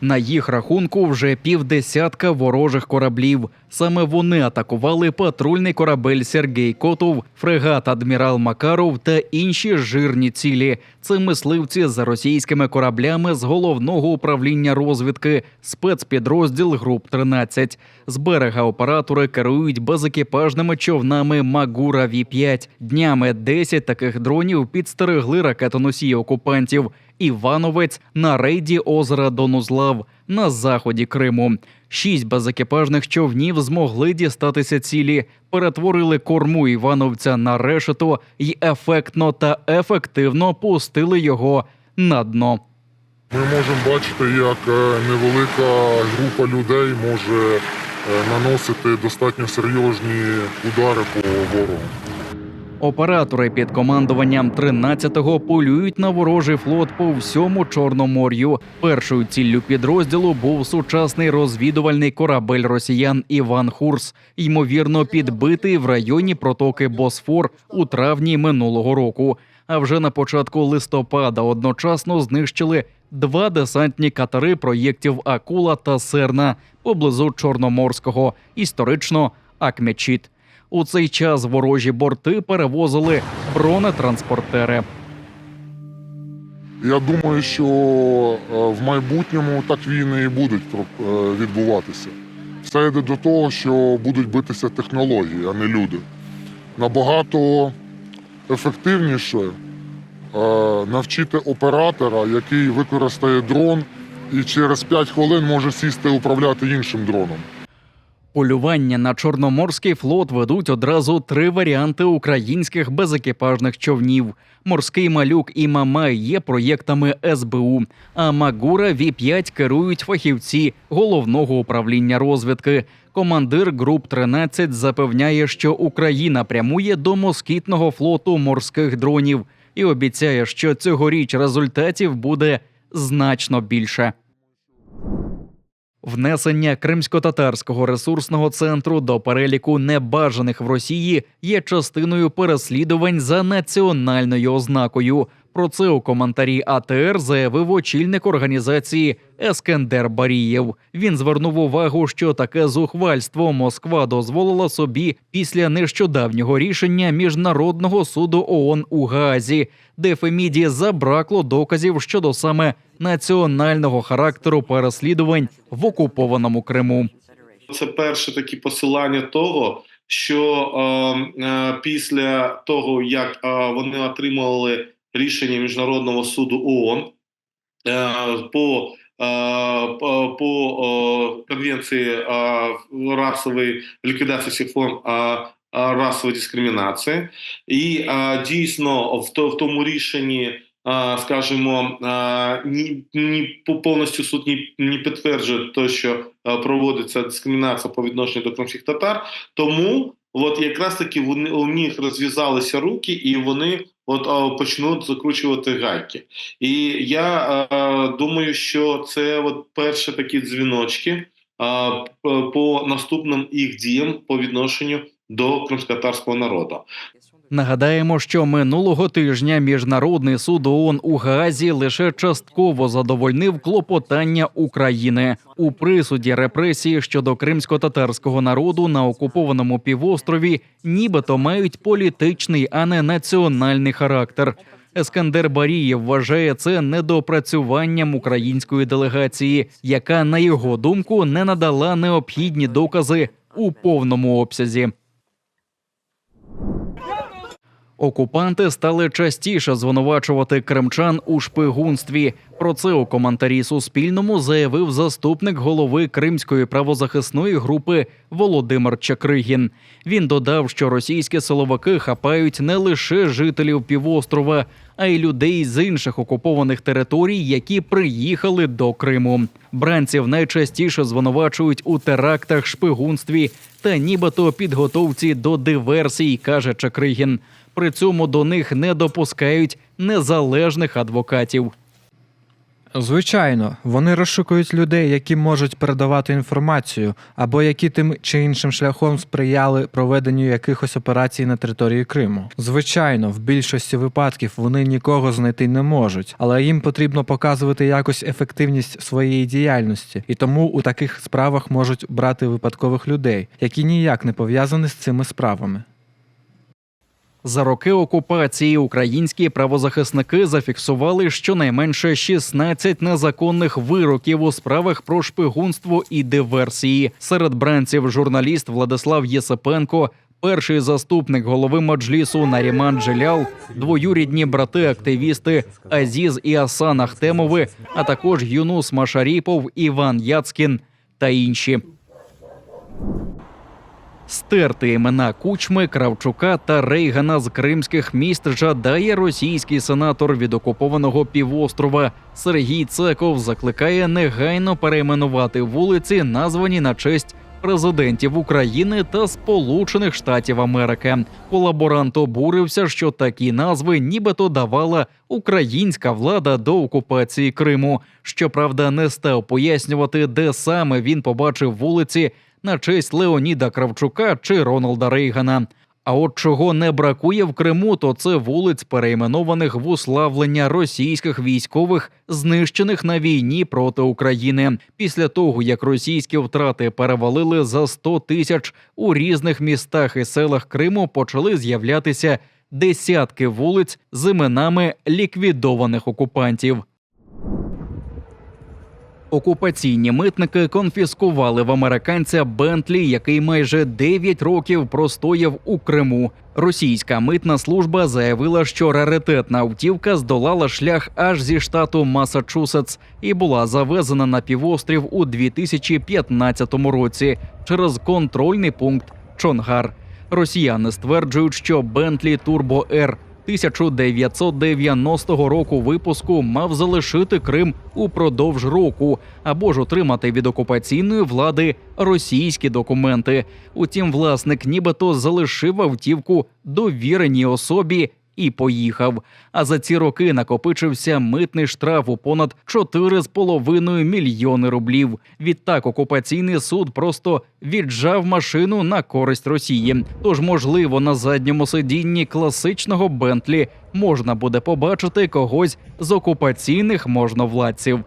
На їх рахунку вже півдесятка ворожих кораблів. Саме вони атакували патрульний корабель Сергій Котов, фрегат Адмірал Макаров та інші жирні цілі. Це мисливці за російськими кораблями з головного управління розвідки, спецпідрозділ груп 13 З берега оператори керують безекіпажними човнами Магура Ві 5 Днями 10 таких дронів підстерегли ракетоносії окупантів. Івановець на рейді озера Донузлав на заході Криму. Шість безекіпажних човнів змогли дістатися цілі, перетворили корму Івановця на решето і ефектно та ефективно пустили його на дно. Ми можемо бачити, як е, невелика група людей може е, наносити достатньо серйозні удари по ворогу. Оператори під командуванням 13-го полюють на ворожий флот по всьому Чорномор'ю. Першою ціллю підрозділу був сучасний розвідувальний корабель росіян Іван Хурс, ймовірно, підбитий в районі протоки Босфор у травні минулого року. А вже на початку листопада одночасно знищили два десантні катери проєктів Акула та Серна поблизу Чорноморського, історично Акмечіт. У цей час ворожі борти перевозили бронетранспортери. Я думаю, що е, в майбутньому так війни і будуть е, відбуватися. Все йде до того, що будуть битися технології, а не люди. Набагато ефективніше е, навчити оператора, який використає дрон і через 5 хвилин може сісти управляти іншим дроном. Полювання на Чорноморський флот ведуть одразу три варіанти українських безекіпажних човнів. Морський малюк і Мамай є проєктами СБУ, а Магура Ві 5 керують фахівці головного управління розвідки. Командир груп 13 запевняє, що Україна прямує до москітного флоту морських дронів і обіцяє, що цьогоріч результатів буде значно більше. Внесення кримсько-татарського ресурсного центру до переліку небажаних в Росії є частиною переслідувань за національною ознакою. Про це у коментарі АТР заявив очільник організації Ескендер Барієв. Він звернув увагу, що таке зухвальство Москва дозволила собі після нещодавнього рішення міжнародного суду ООН у Гаазі, де Феміді забракло доказів щодо саме національного характеру переслідувань в окупованому Криму. Це перше такі посилання того, що е, е, після того, як е, вони отримали рішення міжнародного суду ООН е, по, е, по, конвенції е, расової ліквідації всіх форм расової дискримінації, і дійсно в, то, в тому рішенні. скажімо, ні, ні повністю суд ні, не підтверджує те, що проводиться дискримінація по відношенню до кримських татар. Тому от якраз таки вони у них розв'язалися руки, і вони от почнуть закручувати гайки. І я думаю, що це от перші такі дзвіночки по наступним їх діям по відношенню до кримськотарського народу. Нагадаємо, що минулого тижня міжнародний суд ООН у Гаазі лише частково задовольнив клопотання України у присуді репресії щодо кримсько-татарського народу на окупованому півострові, нібито мають політичний, а не національний характер. Ескандер Барієв вважає це недопрацюванням української делегації, яка, на його думку, не надала необхідні докази у повному обсязі. Окупанти стали частіше звинувачувати кримчан у шпигунстві. Про це у коментарі Суспільному заявив заступник голови Кримської правозахисної групи Володимир Чакригін. Він додав, що російські силовики хапають не лише жителів півострова, а й людей з інших окупованих територій, які приїхали до Криму. Бранців найчастіше звинувачують у терактах, шпигунстві та нібито підготовці до диверсій, каже Чакригін. При цьому до них не допускають незалежних адвокатів. Звичайно, вони розшукують людей, які можуть передавати інформацію, або які тим чи іншим шляхом сприяли проведенню якихось операцій на території Криму. Звичайно, в більшості випадків вони нікого знайти не можуть, але їм потрібно показувати якось ефективність своєї діяльності, і тому у таких справах можуть брати випадкових людей, які ніяк не пов'язані з цими справами. За роки окупації українські правозахисники зафіксували щонайменше 16 незаконних вироків у справах про шпигунство і диверсії. Серед бранців журналіст Владислав Єсипенко, перший заступник голови Маджлісу Наріман Джелял, двоюрідні брати-активісти Азіз і Асан Ахтемови, а також Юнус Машаріпов, Іван Яцкін та інші. Стерти імена Кучми, Кравчука та Рейгана з кримських міст жадає російський сенатор від окупованого півострова. Сергій Цеков закликає негайно перейменувати вулиці, названі на честь президентів України та Сполучених Штатів Америки. Колаборант обурився, що такі назви нібито давала українська влада до окупації Криму. Щоправда, не став пояснювати, де саме він побачив вулиці на честь Леоніда Кравчука чи Роналда Рейгана. А от чого не бракує в Криму, то це вулиць, перейменованих в уславлення російських військових, знищених на війні проти України. Після того як російські втрати перевалили за 100 тисяч у різних містах і селах Криму, почали з'являтися десятки вулиць з іменами ліквідованих окупантів. Окупаційні митники конфіскували в американця Бентлі, який майже 9 років простояв у Криму. Російська митна служба заявила, що раритетна автівка здолала шлях аж зі штату Масачусетс і була завезена на півострів у 2015 році через контрольний пункт Чонгар. Росіяни стверджують, що Бентлі Турбо Р 1990 року випуску мав залишити Крим упродовж року або ж отримати від окупаційної влади російські документи. Утім, власник нібито залишив автівку довіреній особі. І поїхав. А за ці роки накопичився митний штраф у понад 4,5 мільйони рублів. Відтак окупаційний суд просто віджав машину на користь Росії. Тож, можливо, на задньому сидінні класичного Бентлі можна буде побачити когось з окупаційних можновладців.